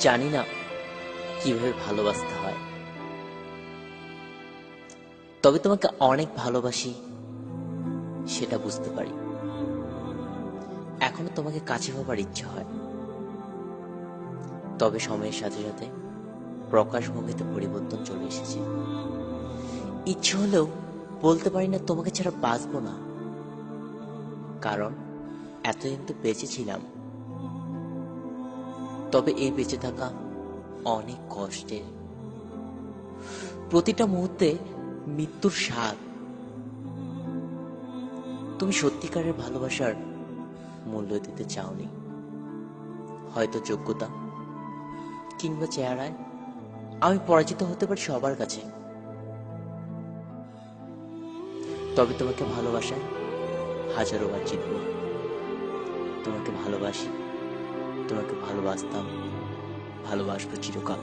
জানি না কীভাবে ভালোবাসতে হয়। তবে তোমাকে অনেক ভালোবাসি, সেটা বুঝতে পারি। এখনও তোমাকে কাছে পাবার ইচ্ছা হয়। তবে সময়ের সাথে সাথে প্রকাশভঙ্গিতে পরিবর্তন চলে এসেছে। ইচ্ছে হলেও বলতে পারি না তোমাকে ছাড়া বাঁচবো না। কারণ এতদিন তো বেঁচে ছিলাম। তবে এই বেঁচে থাকা অনেক কষ্টের। প্রতিটা মুহূর্তে মৃত্যুর স্বাদ। তুমি সত্যিকারের ভালোবাসার মূল্য দিতে চাওনি। হয়তো যোগ্যতা কিংবা চেহারায় আমি পরাজিত হতে পারি সবার কাছে। তবে তোমাকে ভালোবাসায় হাজারো বার জিতব। তোমাকে ভালোবাসি। তোমাকে ভালোবাসতাম ভালোবাসবো চিরকাল।